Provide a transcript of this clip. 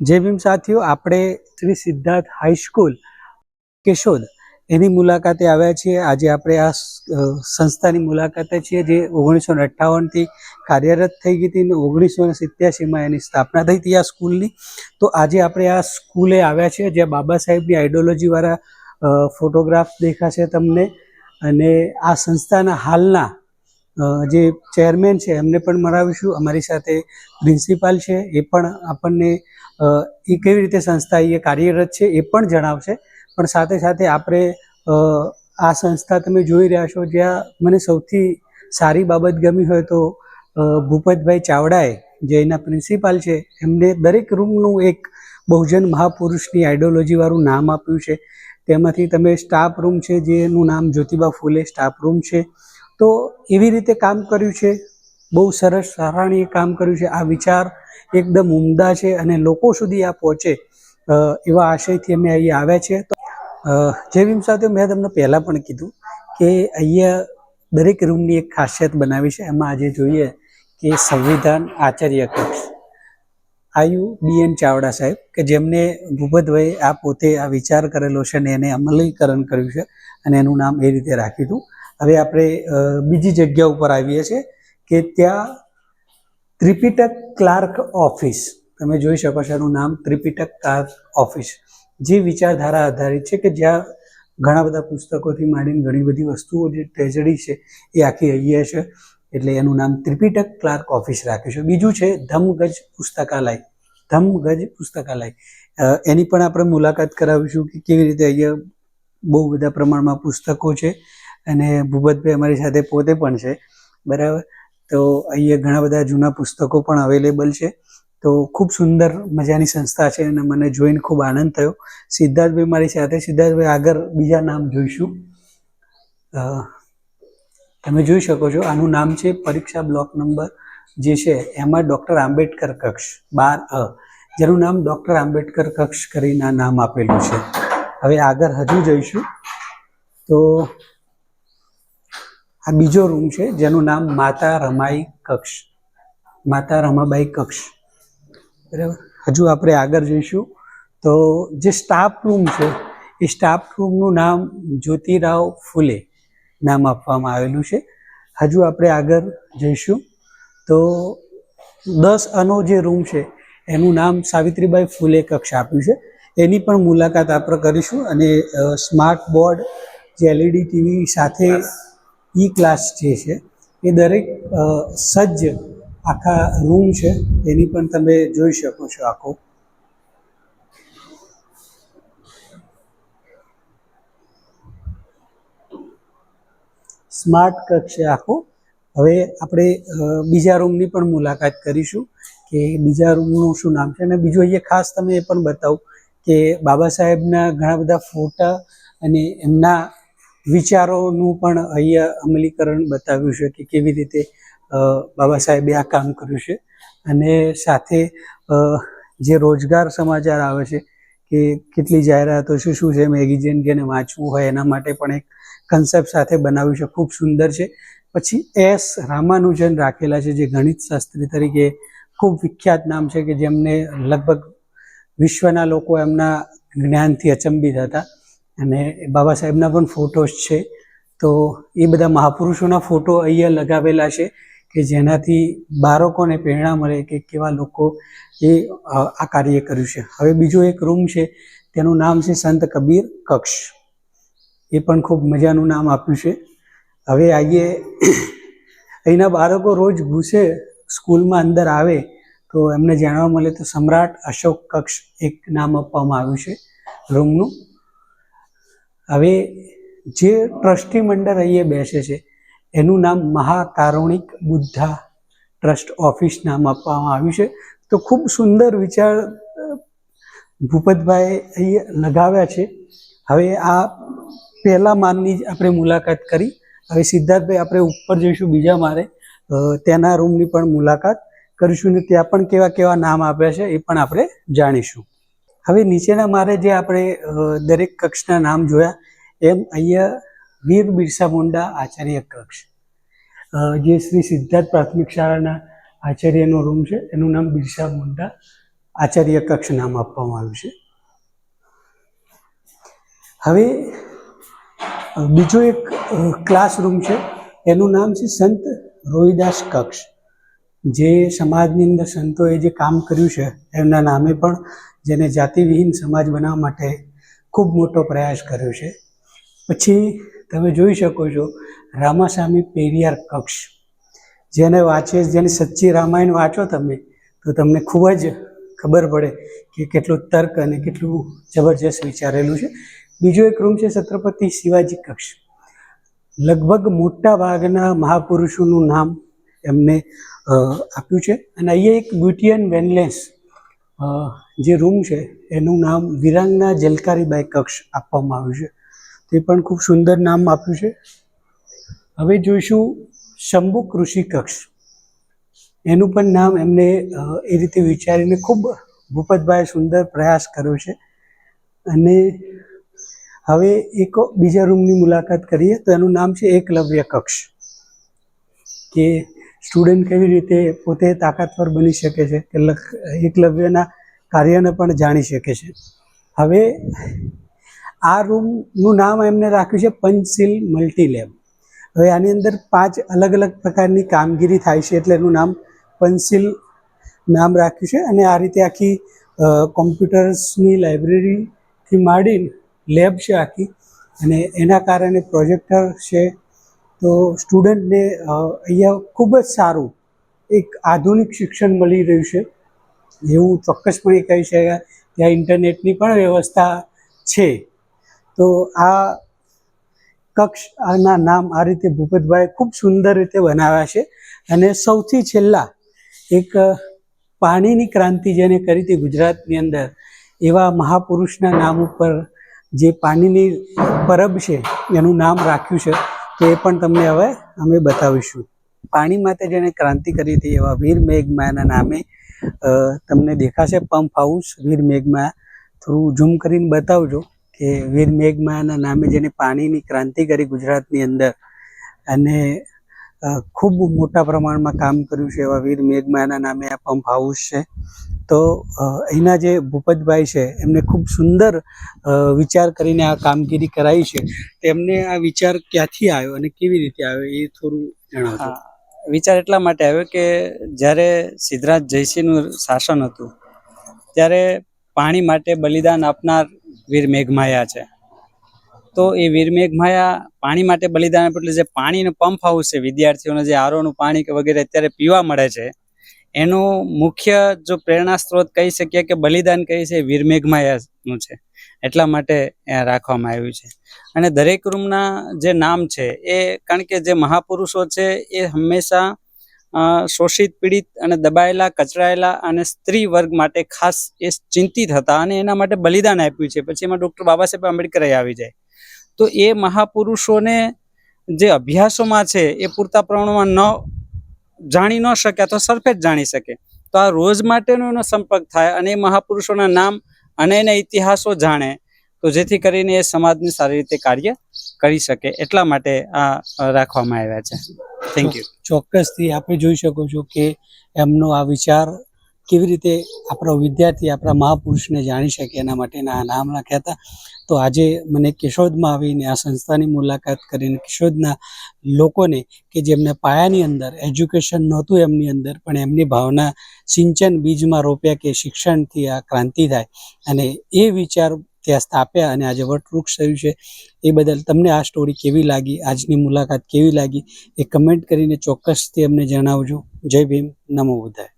જય ભીમ સાથીઓ, આપણે શ્રી સિદ્ધાર્થ હાઈસ્કૂલ કેશોદ, એની મુલાકાતે આવ્યા છીએ. આજે આપણે આ સંસ્થાની મુલાકાતે છીએ જે ઓગણીસો ને અઠ્ઠાવનથી કાર્યરત થઈ ગઈ હતી અને ઓગણીસો ને સિત્યાસીમાં એની સ્થાપના થઈ હતી આ સ્કૂલની તો આજે આપણે આ સ્કૂલે આવ્યા છીએ. જ્યાં બાબા સાહેબની આઈડિયોલોજીવાળા ફોટોગ્રાફ દેખાશે તમને. અને આ સંસ્થાના હાલના જે ચેરમેન છે, એમને પણ મરાવીશું અમારી સાથે પ્રિન્સિપાલ છે, એ પણ આપણને એ કેવી રીતે સંસ્થા એ કાર્યરત છે, એ પણ જણાવશે. પણ સાથે સાથે આપણે આ સંસ્થા તમે જોઈ રહ્યા છો, જ્યાં મને સૌથી સારી બાબત ગમી હોય તો ભૂપતભાઈ ચાવડાએ, જે એના પ્રિન્સિપાલ છે, એમને દરેક રૂમનું એક બહુજન મહાપુરુષની આઈડિયોલોજીવાળું નામ આપ્યું છે. તેમાંથી તમે સ્ટાફ રૂમ છે, જેનું નામ જ્યોતિબા ફૂલે સ્ટાફ રૂમ છે. તો એવી રીતે કામ કર્યું છે? બહુ સરસ સારાણીએ કામ કર્યું છે. આ વિચાર એકદમ ઉમદા છે અને લોકો સુધી આ પહોંચે એવા આશયથી અમે અહીંયા આવ્યા છીએ. તો અ, જે ભીમ સાથે મેં તમને પહેલાં પણ કીધું કે અહીંયા દરેક રૂમની એક ખાસિયત બનાવી છે. એમાં આજે જોઈએ કે સંવિધાન આચાર્ય કક્ષ. આયુ બીએન ચાવડા સાહેબ કે જેમને ભૂપતભાઈ આ પોતે આ વિચાર કરેલો છે અને એને અમલીકરણ કર્યું છે અને એનું નામ એ રીતે રાખ્યું હતું. હવે આપણે બીજી જગ્યા ઉપર આવીએ છીએ કે ત્યાં ત્રિપિટક ક્લાર્ક ઓફિસ, તમે જોઈ શકો છો એનું નામ ત્રિપિટક ક્લાર્ક ઓફિસ, જે વિચારધારા આધારિત છે કે જ્યાં ઘણા બધા પુસ્તકોથી માંડીને ઘણી બધી વસ્તુઓ જે ટ્રેજડી છે એ આખી અહીંયા છે, એટલે એનું નામ ત્રિપિટક ક્લાર્ક ઓફિસ રાખ્યું છે. બીજું છે ધમગજ પુસ્તકાલય ધમગજ પુસ્તકાલય. એની પણ આપણે મુલાકાત કરાવીશું કે કેવી રીતે અહીંયા બહુ બધા પ્રમાણમાં પુસ્તકો છે અને ભૂપતભાઈ અમારી સાથે પોતે પણ છે, બરાબર? તો અહીંયા ઘણા બધા જૂના પુસ્તકો પણ અવેલેબલ છે. તો ખૂબ સુંદર મજાની સંસ્થા છે અને મને જોઈને ખૂબ આનંદ થયો. સિદ્ધાર્થભાઈ મારી સાથે, સિદ્ધાર્થભાઈ આગળ બીજા નામ જોઈશું. તમે જોઈ શકો છો, આનું નામ છે પરીક્ષા બ્લોક નંબર જે છે, એમાં ડૉક્ટર આંબેડકર કક્ષ, બાર અ. જેનું નામ ડૉક્ટર આંબેડકર કક્ષ કરીને નામ આપેલું છે. હવે આગળ હજુ જઈશું. તો આ બીજો રૂમ છે, જેનું નામ માતા રમાઈ કક્ષ. માતા રમાબાઈ કક્ષ. બરાબર? હજુ આપણે આગળ જઈશું. તો જે સ્ટાફ રૂમ છે, એ સ્ટાફ રૂમનું નામ જ્યોતિરાવ ફૂલે નામ આપવામાં આવેલું છે. હજુ આપણે આગળ જઈશું. તો દસ અનો જે રૂમ છે, એનું નામ સાવિત્રીબાઈ ફૂલે કક્ષ આપ્યું છે. એની પણ મુલાકાત આપણે કરીશું અને સ્માર્ટ બોર્ડ જે એલઈડી ટીવી સાથે ઈ ક્લાસ જે છે, એ દરેક સજ્જ આખા રૂમ છે, એની પણ તમે જોઈ શકો છો આખો. સ્માર્ટ કક્ષ આખો. હવે આપણે બીજા રૂમની પણ મુલાકાત કરીશું કે બીજા રૂમનું શું નામ છે અને બીજું અહીંયા ખાસ તમે એ પણ બતાવું કે બાબા સાહેબના ઘણા બધા ફોટા અને એમના વિચારોનું પણ અહીંયા અમલીકરણ બતાવ્યું છે કે કેવી રીતે બાબા સાહેબે આ કામ કર્યું છે. અને સાથે જે રોજગાર સમાચાર આવે છે કે કેટલી જાહેરાતો છે, શું છે, મેગેઝિન જેને વાંચવું હોય એના માટે પણ એક કન્સેપ્ટ સાથે બનાવ્યું છે, ખૂબ સુંદર છે. પછી એસ રામાનુજન રાખેલા છે, જે ગણિત શાસ્ત્રી તરીકે ખૂબ વિખ્યાત નામ છે કે જેમને લગભગ વિશ્વના લોકો એમના જ્ઞાનથી અચંબિત હતા. અને બાબા સાહેબના પણ ફોટોસ છે. તો એ બધા મહાપુરુષોના ફોટો અહીંયા લગાવેલા છે કે જેનાથી બાળકોને પ્રેરણા મળે કે કેવા લોકો એ આ કાર્ય કર્યું છે. હવે બીજો એક રૂમ છે, તેનું નામ છે સંત કબીર કક્ષ. એ પણ ખૂબ મજાનું નામ આપ્યું છે. હવે આઈએ, અહીંના બાળકો રોજ ઘૂસે, સ્કૂલમાં અંદર આવે, તો એમને જાણવા મળે તો સમ્રાટ અશોક કક્ષ એક નામ આપવામાં આવ્યું છે રૂમનું. હવે જે ટ્રસ્ટી મંડળ અહીંયા બેસે છે, એનું નામ મહાકારુણિક બુદ્ધા ટ્રસ્ટ ઓફિસ નામ આપવામાં આવ્યું છે. તો ખૂબ સુંદર વિચાર ભૂપતભાઈ અહીંયા લગાવ્યા છે. હવે આ પહેલા માળની જ આપણે મુલાકાત કરી. હવે સિદ્ધાર્થભાઈ, આપણે ઉપર જઈશું બીજા મારે તેના રૂમની પણ મુલાકાત કરીશું ને ત્યાં પણ કેવા કેવા નામ આપ્યા છે એ પણ આપણે જાણીશું. હવે નીચેના મારે જે આપણે દરેક કક્ષના નામ જોયા, એમ અહીંયા વીર બિરસા મુંડા આચાર્ય કક્ષ. જે શ્રી સિદ્ધાર્થ પ્રાથમિક શાળાના આચાર્યનો રૂમ છે, એનું નામ બિરસા મુંડા આચાર્ય કક્ષ નામ આપવામાં આવ્યું છે. હવે બીજો એક ક્લાસરૂમ છે, એનું નામ છે સંત રોહિદાસ કક્ષ. જે સમાજની અંદર સંતોએ જે કામ કર્યું છે, એમના નામે પણ જેને જાતિવિહીન સમાજ બનાવવા માટે ખૂબ મોટો પ્રયાસ કર્યો છે. પછી તમે જોઈ શકો છો રામાસ્વામી પેરિયાર કક્ષ. જેને વાંચે જેને સચ્ચી રામાયણ વાંચો તમે તો તમને ખૂબ જ ખબર પડે કે કેટલું તર્ક અને કેટલું જબરજસ્ત વિચારેલું છે. બીજો એક રૂમ છે છત્રપતિ શિવાજી કક્ષ. લગભગ મોટા ભાગના મહાપુરુષોનું નામ એમને આપ્યું છે. અને અહીંયા એક બ્યુટિયન વેનલેસ અ, જે રૂમ છે, એનું નામ વિરાંગના જલકારીબાઈ કક્ષ આપવામાં આવ્યું છે. તે પણ ખૂબ સુંદર નામ આપ્યું છે. હવે જોઈશું શંભુ કૃષિ કક્ષ. એનું પણ નામ એમને એ રીતે વિચારીને ખૂબ ભૂપતભાઈ સુંદર પ્રયાસ કર્યો છે. અને હવે એક બીજા રૂમની મુલાકાત કરીએ તો એનું નામ છે એકલવ્ય કક્ષ, કે સ્ટુડન્ટ કેવી રીતે પોતે તાકાતવર બની શકે છે. કે એકલવ્યના કાર્યને પણ જાણી શકે છે. હવે આ રૂમનું નામ એમને રાખ્યું છે પંચશીલ મલ્ટી લેબ હવે આની અંદર પાંચ અલગ અલગ પ્રકારની કામગીરી થાય છે એટલે એનું નામ પંચશીલ નામ રાખ્યું છે અને આ રીતે આખી કોમ્પ્યુટર્સની લાઇબ્રેરીથી માંડીને લેબ છે આખી અને એના કારણે પ્રોજેક્ટર છે. તો સ્ટુડન્ટને અહીંયા ખૂબ જ સારું એક આધુનિક શિક્ષણ મળી રહ્યું છે. એવું ચોક્કસપણે કહી શકાય ત્યાં ઇન્ટરનેટની પણ વ્યવસ્થા છે. તો આ કક્ષ, આના નામ આ રીતે ભૂપતભાઈ ખૂબ સુંદર રીતે બનાવ્યા છે અને સૌથી છેલ્લા એક પાણીની ક્રાંતિ જેને કરી હતી ગુજરાતની અંદર, એવા મહાપુરુષના નામ ઉપર જે પાણીની પરબ છે, એનું નામ રાખ્યું છે, તો એ પણ તમને હવે અમે બતાવીશું. પાણી માટે જેણે ક્રાંતિ કરી હતી એવા વીર મેઘમાયાના નામે તમને દેખાશે પંપ હાઉસ વીર મેઘમા થોડું ઝૂમ કરીને બતાવજો કે વીર મેઘમાયાના નામે જેને પાણીની ક્રાંતિ કરી ગુજરાતની અંદર અને ખૂબ મોટા પ્રમાણમાં કામ કર્યું છે એવા વીર મેઘમાયાના નામે આ પંપ હાઉસ છે. તો અહીંના જે ભૂપતભાઈ છે એમને ખૂબ સુંદર વિચાર કરીને આ કામગીરી કરાવી છે. તેમને આ વિચાર ક્યાંથી આવ્યો અને કેવી રીતે આવ્યો એ થોડું વિચાર એટલા માટે આવ્યો કે જ્યારે સિદ્ધરાજ જયસિંહનું શાસન હતું, ત્યારે પાણી માટે બલિદાન આપનાર વીર મેઘમાયા છે. તો એ વીર મેઘમાયા પાણી માટે બલિદાન એટલે જે પાણીનો પંપ હાઉસ છે, વિદ્યાર્થીઓને જે આરોનું પાણી કે વગેરે અત્યારે પીવા મળે છે, એનું મુખ્ય જો પ્રેરણા સ્ત્રોત કહી શકીએ કે બલિદાન કહી છે વીર મેઘમાયાનું છે. એટલા માટે રાખવામાં આવ્યું છે. અને દરેક રૂમના જે નામ છે, એ કારણ કે જે મહાપુરુષો છે, એ હંમેશા શોષિત, પીડિત અને દબાયેલા કચરાયેલા અને સ્ત્રી વર્ગ માટે ખાસ એ ચિંતિત હતા અને એના માટે બલિદાન આપ્યું છે. પછી એમાં ડૉક્ટર બાબા સાહેબ આંબેડકર આવી જાય. તો એ મહાપુરુષોને જે અભ્યાસોમાં છે, એ પૂરતા પ્રમાણમાં ન જાણી ન શકે અથવા સરફેજ જાણી શકે. તો આ રોજ માટેનો એનો સંપર્ક થાય અને એ મહાપુરુષોના નામ અને એના ઇતિહાસો જાણે, તો જેથી કરીને એ સમાજને સારી રીતે કાર્ય કરી શકે, એટલા માટે આ રાખવામાં આવ્યા છે. થેન્ક યુ ચોક્કસથી આપણે જોઈ શકો છો કે એમનો આ વિચાર કેવી રીતે આપણો વિદ્યાર્થી, આપણા મહાપુરુષને જાણી શકે એના માટેના આ નામ રાખ્યા હતા. તો આજે મને કિશોદમાં આવીને આ સંસ્થાની મુલાકાત કરીને કિશોદના લોકોને કે જેમને પાયાની અંદર એજ્યુકેશન નહોતું એમની અંદર, પણ એમની ભાવના સિંચન બીજમાં રોપ્યા કે શિક્ષણથી આ ક્રાંતિ થાય. અને એ વિચાર ત્યાં સ્થાપ્યા અને આજે વટવૃક્ષ થયું છે. એ બદલ તમને આ સ્ટોરી કેવી લાગી? આજની મુલાકાત કેવી લાગી? એ કમેન્ટ કરીને ચોક્કસથી અમને જણાવજો. જય ભીમ. નમો બુદ્ધાય.